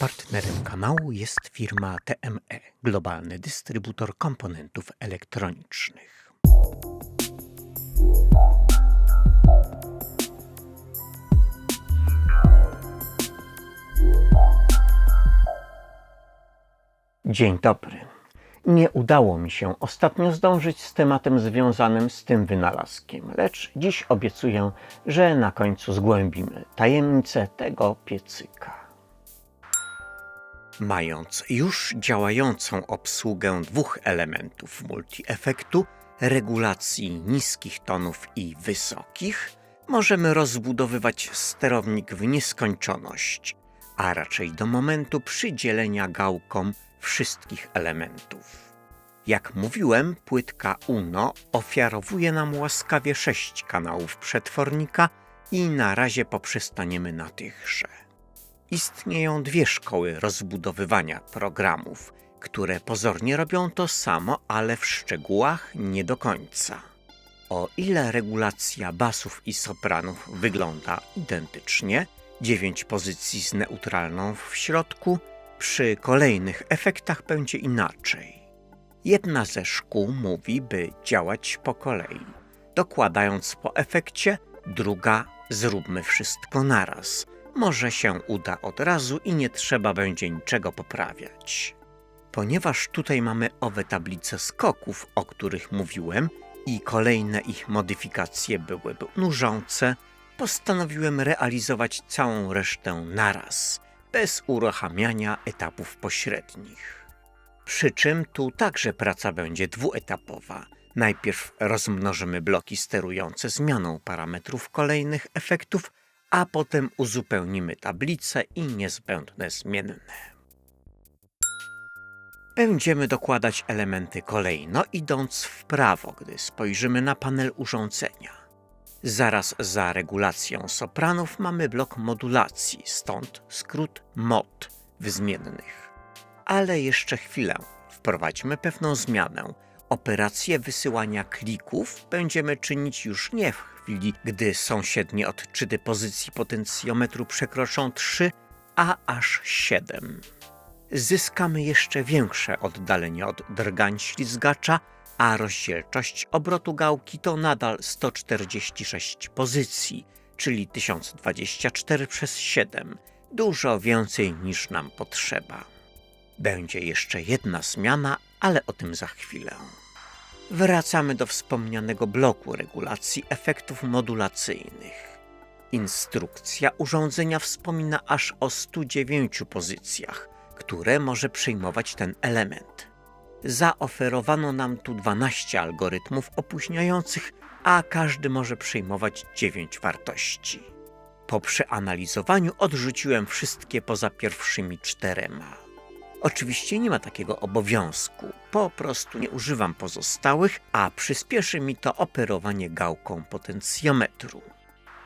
Partnerem kanału jest firma TME, globalny dystrybutor komponentów elektronicznych. Dzień dobry. Nie udało mi się ostatnio zdążyć z tematem związanym z tym wynalazkiem, lecz dziś obiecuję, że na końcu zgłębimy tajemnicę tego piecyka. Mając już działającą obsługę dwóch elementów multi-efektu, regulacji niskich tonów i wysokich, możemy rozbudowywać sterownik w nieskończoność, a raczej do momentu przydzielenia gałkom wszystkich elementów. Jak mówiłem, płytka UNO ofiarowuje nam łaskawie sześć kanałów przetwornika i na razie poprzestaniemy na tychże. Istnieją dwie szkoły rozbudowywania programów, które pozornie robią to samo, ale w szczegółach nie do końca. O ile regulacja basów i sopranów wygląda identycznie, 9 pozycji z neutralną w środku, przy kolejnych efektach będzie inaczej. Jedna ze szkół mówi, by działać po kolei. Dokładając po efekcie, druga zróbmy wszystko naraz. Może się uda od razu i nie trzeba będzie niczego poprawiać. Ponieważ tutaj mamy owe tablice skoków, o których mówiłem, i kolejne ich modyfikacje byłyby nużące, postanowiłem realizować całą resztę naraz, bez uruchamiania etapów pośrednich. Przy czym tu także praca będzie dwuetapowa. Najpierw rozmnożymy bloki sterujące zmianą parametrów kolejnych efektów, a potem uzupełnimy tablice i niezbędne zmienne. Będziemy dokładać elementy kolejno, idąc w prawo, gdy spojrzymy na panel urządzenia. Zaraz za regulacją sopranów mamy blok modulacji, stąd skrót MOD w zmiennych. Ale jeszcze chwilę, wprowadźmy pewną zmianę. Operację wysyłania klików będziemy czynić już nie w chwili, gdy sąsiednie odczyty pozycji potencjometru przekroczą 3, a aż 7. Zyskamy jeszcze większe oddalenie od drgań ślizgacza, a rozdzielczość obrotu gałki to nadal 146 pozycji, czyli 1024 przez 7, dużo więcej niż nam potrzeba. Będzie jeszcze jedna zmiana, ale o tym za chwilę. Wracamy do wspomnianego bloku regulacji efektów modulacyjnych. Instrukcja urządzenia wspomina aż o 109 pozycjach, które może przyjmować ten element. Zaoferowano nam tu 12 algorytmów opóźniających, a każdy może przyjmować 9 wartości. Po przeanalizowaniu odrzuciłem wszystkie poza pierwszymi czterema. Oczywiście nie ma takiego obowiązku, po prostu nie używam pozostałych, a przyspieszy mi to operowanie gałką potencjometru.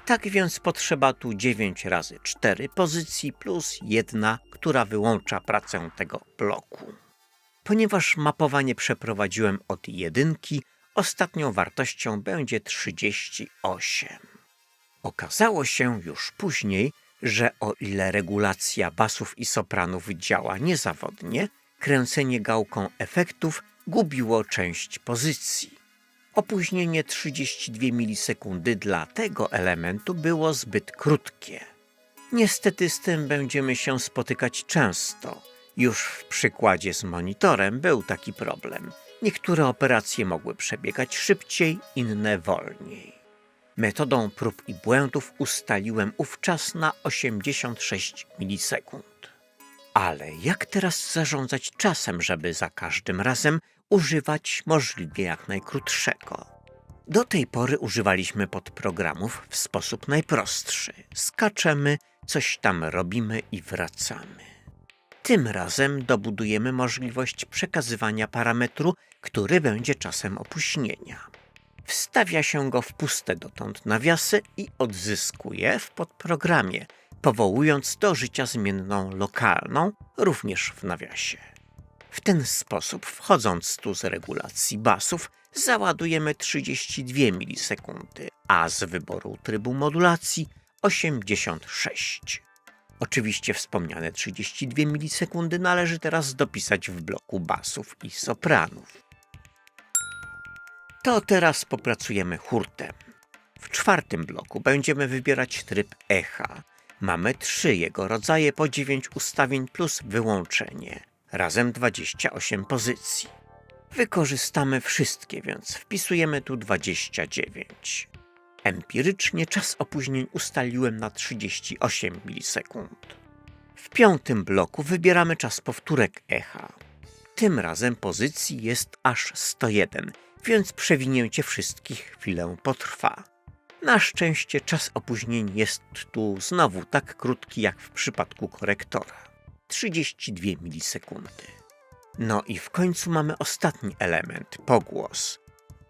Tak więc potrzeba tu 9 razy 4 pozycji plus jedna, która wyłącza pracę tego bloku. Ponieważ mapowanie przeprowadziłem od jedynki, ostatnią wartością będzie 38. Okazało się już później, że o ile regulacja basów i sopranów działa niezawodnie, kręcenie gałką efektów gubiło część pozycji. Opóźnienie 32 milisekundy dla tego elementu było zbyt krótkie. Niestety z tym będziemy się spotykać często. Już w przykładzie z monitorem był taki problem. Niektóre operacje mogły przebiegać szybciej, inne wolniej. Metodą prób i błędów ustaliłem ów czas na 86 milisekund. Ale jak teraz zarządzać czasem, żeby za każdym razem używać możliwie jak najkrótszego? Do tej pory używaliśmy podprogramów w sposób najprostszy. Skaczemy, coś tam robimy i wracamy. Tym razem dobudujemy możliwość przekazywania parametru, który będzie czasem opóźnienia. Wstawia się go w puste dotąd nawiasy i odzyskuje w podprogramie, powołując do życia zmienną lokalną, również w nawiasie. W ten sposób, wchodząc tu z regulacji basów, załadujemy 32 milisekundy, a z wyboru trybu modulacji 86. Oczywiście wspomniane 32 milisekundy należy teraz dopisać w bloku basów i sopranów. To teraz popracujemy hurtem. W czwartym bloku będziemy wybierać tryb echa. Mamy trzy jego rodzaje po 9 ustawień plus wyłączenie. Razem 28 pozycji. Wykorzystamy wszystkie, więc wpisujemy tu 29. Empirycznie czas opóźnień ustaliłem na 38 milisekund. W piątym bloku wybieramy czas powtórek echa. Tym razem pozycji jest aż 101, więc przewinięcie wszystkich chwilę potrwa. Na szczęście czas opóźnień jest tu znowu tak krótki jak w przypadku korektora 32 milisekundy. No i w końcu mamy ostatni element pogłos.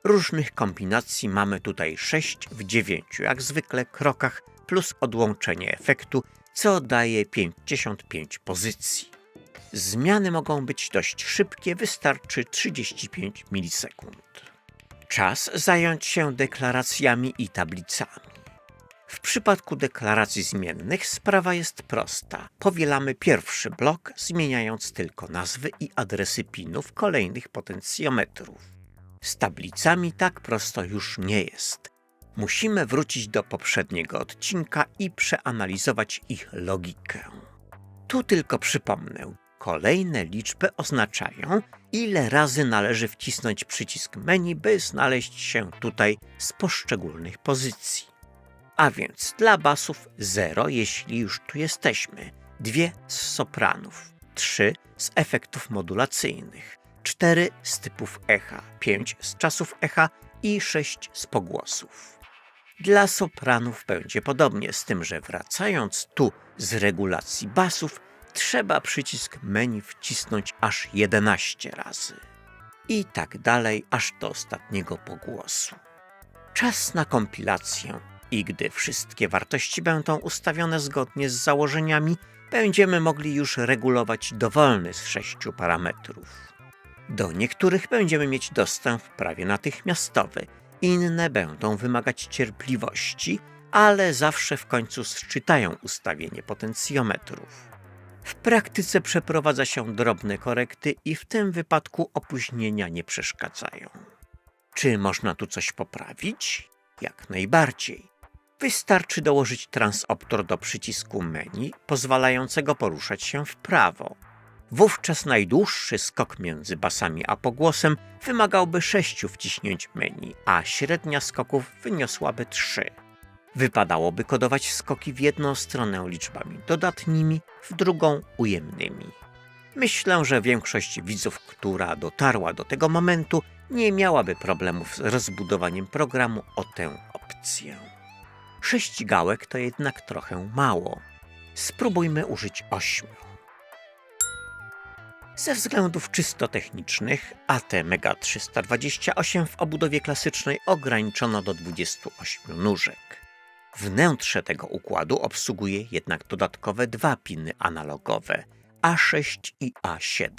Różnych kombinacji mamy tutaj 6 w 9, jak zwykle krokach plus odłączenie efektu, co daje 55 pozycji. Zmiany mogą być dość szybkie, wystarczy 35 milisekund. Czas zająć się deklaracjami i tablicami. W przypadku deklaracji zmiennych sprawa jest prosta. Powielamy pierwszy blok, zmieniając tylko nazwy i adresy pinów kolejnych potencjometrów. Z tablicami tak prosto już nie jest. Musimy wrócić do poprzedniego odcinka i przeanalizować ich logikę. Tu tylko przypomnę, kolejne liczby oznaczają, ile razy należy wcisnąć przycisk menu, by znaleźć się tutaj z poszczególnych pozycji. A więc dla basów 0, jeśli już tu jesteśmy, 2 z sopranów, 3 z efektów modulacyjnych, 4 z typów echa, 5 z czasów echa i 6 z pogłosów. Dla sopranów będzie podobnie, z tym, że wracając tu z regulacji basów, trzeba przycisk menu wcisnąć aż 11 razy. I tak dalej, aż do ostatniego pogłosu. Czas na kompilację i gdy wszystkie wartości będą ustawione zgodnie z założeniami, będziemy mogli już regulować dowolny z sześciu parametrów. Do niektórych będziemy mieć dostęp prawie natychmiastowy, inne będą wymagać cierpliwości, ale zawsze w końcu sczytają ustawienie potencjometrów. W praktyce przeprowadza się drobne korekty i w tym wypadku opóźnienia nie przeszkadzają. Czy można tu coś poprawić? Jak najbardziej. Wystarczy dołożyć transoptor do przycisku menu, pozwalającego poruszać się w prawo. Wówczas najdłuższy skok między basami a pogłosem wymagałby sześciu wciśnięć menu, a średnia skoków wyniosłaby trzy. Wypadałoby kodować skoki w jedną stronę liczbami dodatnimi, w drugą ujemnymi. Myślę, że większość widzów, która dotarła do tego momentu, nie miałaby problemów z rozbudowaniem programu o tę opcję. Sześć gałek to jednak trochę mało. Spróbujmy użyć ośmiu. Ze względów czysto technicznych AT Mega 328 w obudowie klasycznej ograniczono do 28 nóżek. Wnętrze tego układu obsługuje jednak dodatkowe dwa piny analogowe A6 i A7.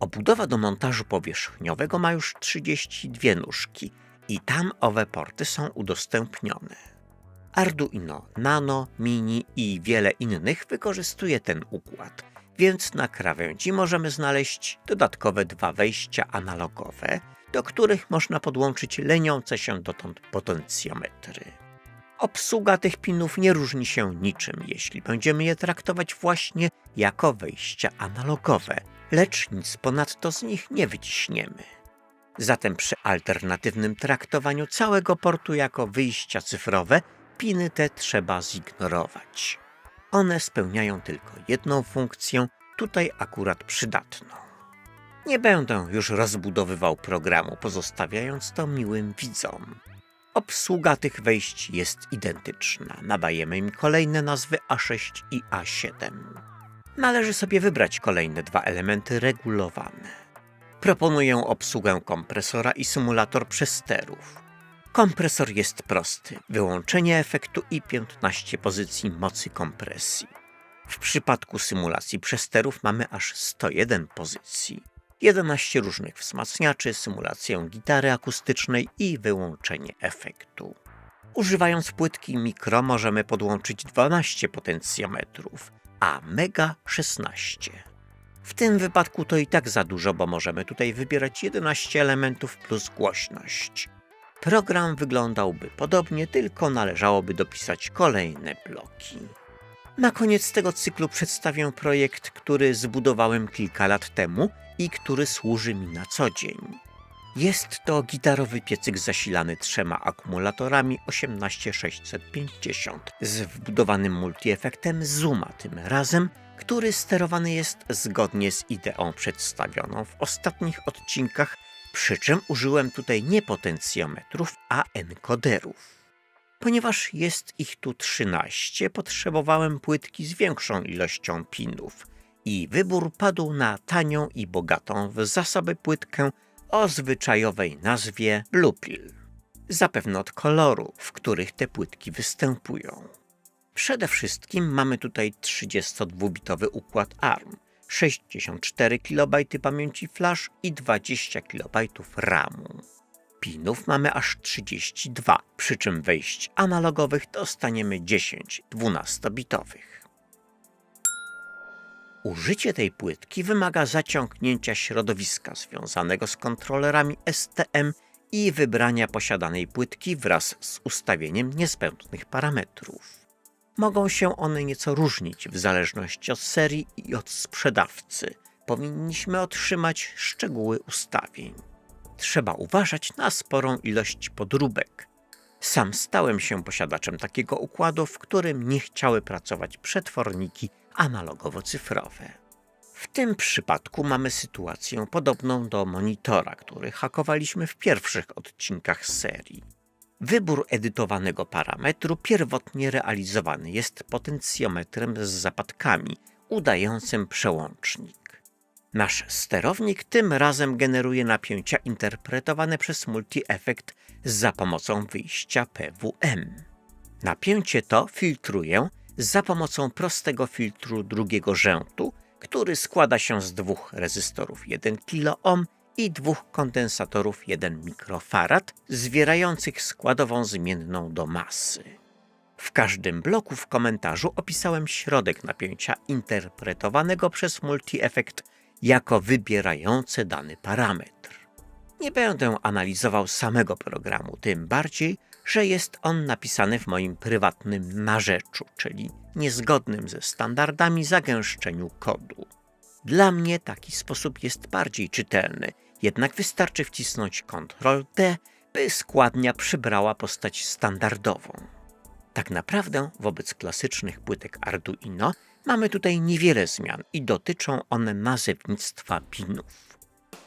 Obudowa do montażu powierzchniowego ma już 32 nóżki i tam owe porty są udostępnione. Arduino Nano, Mini i wiele innych wykorzystuje ten układ, więc na krawędzi możemy znaleźć dodatkowe dwa wejścia analogowe, do których można podłączyć leniące się dotąd potencjometry. Obsługa tych pinów nie różni się niczym, jeśli będziemy je traktować właśnie jako wejścia analogowe, lecz nic ponadto z nich nie wyciśniemy. Zatem przy alternatywnym traktowaniu całego portu jako wyjścia cyfrowe, piny te trzeba zignorować. One spełniają tylko jedną funkcję, tutaj akurat przydatną. Nie będę już rozbudowywał programu, pozostawiając to miłym widzom. Obsługa tych wejść jest identyczna. Nadajemy im kolejne nazwy A6 i A7. Należy sobie wybrać kolejne dwa elementy regulowane. Proponuję obsługę kompresora i symulator przesterów. Kompresor jest prosty. Wyłączenie efektu i 15 pozycji mocy kompresji. W przypadku symulacji przesterów mamy aż 101 pozycji. 11 różnych wzmacniaczy, symulację gitary akustycznej i wyłączenie efektu. Używając płytki mikro możemy podłączyć 12 potencjometrów, a mega 16. W tym wypadku to i tak za dużo, bo możemy tutaj wybierać 11 elementów plus głośność. Program wyglądałby podobnie, tylko należałoby dopisać kolejne bloki. Na koniec tego cyklu przedstawię projekt, który zbudowałem kilka lat temu i który służy mi na co dzień. Jest to gitarowy piecyk zasilany trzema akumulatorami 18650 z wbudowanym multiefektem Zuma tym razem, który sterowany jest zgodnie z ideą przedstawioną w ostatnich odcinkach, przy czym użyłem tutaj nie potencjometrów, a encoderów. Ponieważ jest ich tu 13, potrzebowałem płytki z większą ilością pinów i wybór padł na tanią i bogatą w zasoby płytkę o zwyczajowej nazwie Bluepill. Zapewne od koloru, w których te płytki występują. Przede wszystkim mamy tutaj 32-bitowy układ ARM, 64 KB pamięci flash i 20 KB RAMu. Pinów mamy aż 32, przy czym wejść analogowych dostaniemy 10 12-bitowych. Użycie tej płytki wymaga zaciągnięcia środowiska związanego z kontrolerami STM i wybrania posiadanej płytki wraz z ustawieniem niezbędnych parametrów. Mogą się one nieco różnić w zależności od serii i od sprzedawcy. Powinniśmy otrzymać szczegóły ustawień. Trzeba uważać na sporą ilość podróbek. Sam stałem się posiadaczem takiego układu, w którym nie chciały pracować przetworniki analogowo-cyfrowe. W tym przypadku mamy sytuację podobną do monitora, który hakowaliśmy w pierwszych odcinkach serii. Wybór edytowanego parametru pierwotnie realizowany jest potencjometrem z zapadkami, udającym przełącznik. Nasz sterownik tym razem generuje napięcia interpretowane przez multi-efekt za pomocą wyjścia PWM. Napięcie to filtruje za pomocą prostego filtru drugiego rzędu, który składa się z dwóch rezystorów 1 kΩ i dwóch kondensatorów 1 mikrofarad, zwierających składową zmienną do masy. W każdym bloku w komentarzu opisałem środek napięcia interpretowanego przez multi-efekt jako wybierający dany parametr. Nie będę analizował samego programu, tym bardziej, że jest on napisany w moim prywatnym narzeczu, czyli niezgodnym ze standardami zagęszczeniu kodu. Dla mnie taki sposób jest bardziej czytelny, jednak wystarczy wcisnąć Ctrl D, by składnia przybrała postać standardową. Tak naprawdę wobec klasycznych płytek Arduino mamy tutaj niewiele zmian i dotyczą one nazewnictwa pinów.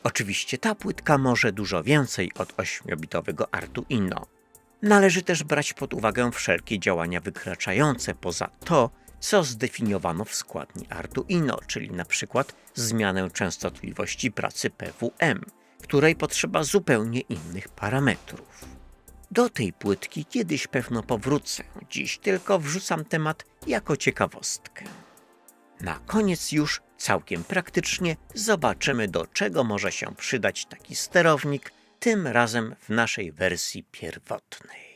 Oczywiście ta płytka może dużo więcej od 8-bitowego Arduino. Należy też brać pod uwagę wszelkie działania wykraczające poza to, co zdefiniowano w składni Arduino, czyli na przykład zmianę częstotliwości pracy PWM, której potrzeba zupełnie innych parametrów. Do tej płytki kiedyś pewno powrócę, dziś tylko wrzucam temat jako ciekawostkę. Na koniec już całkiem praktycznie zobaczymy, do czego może się przydać taki sterownik, tym razem w naszej wersji pierwotnej.